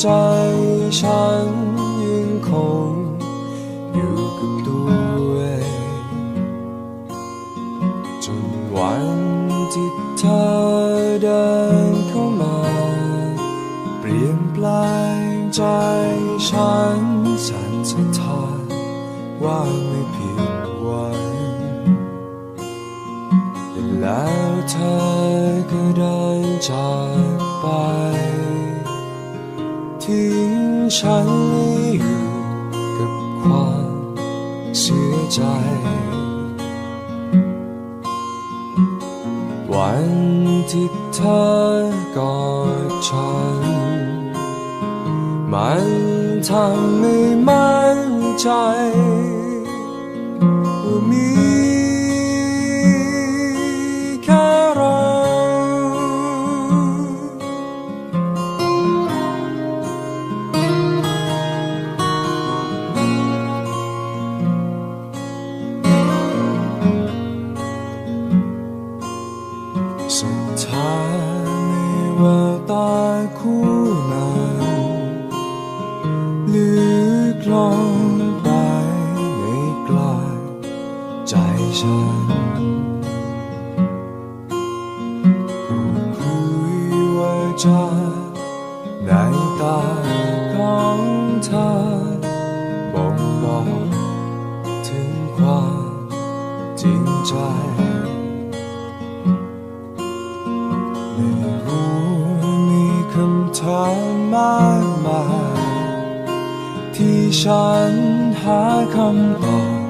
ใจฉันยังคงอยู่กับตัวเองจนวันที่เธอเดินเข้ามา เปลี่ยนแปลงใจฉันสั่นสะท้านว่าไม่ผิดหวังแต่แล้วเธอก็เดินจากไป ทิ้งฉันอยู่กับความเสียใจ วันที่เธอกอดฉัน มันทำให้มั่นใจ คู่นั้นลึกลงไปในกลายใจฉันคุยว่าจะในตาของเธอบ่งบอกถึงความจริงใจ คำถามมากมายที่ฉันหาคำตอบ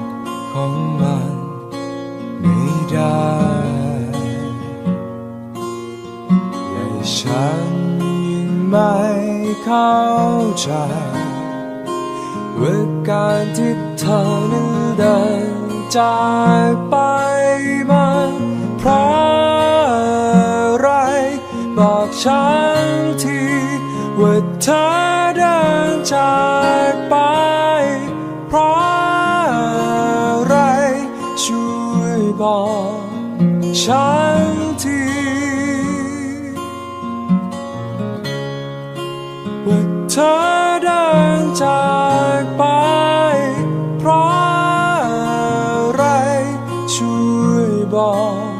ของมันไม่ได้ และฉันยังไม่เข้าใจว่าการที่เธอนั้นเดินจากไป ฉันที่ว่าเธอเดินจากไป เพราะอะไรช่วยบอกฉันทีว่าเธอเดินจากไป เพราะอะไรช่วยบอก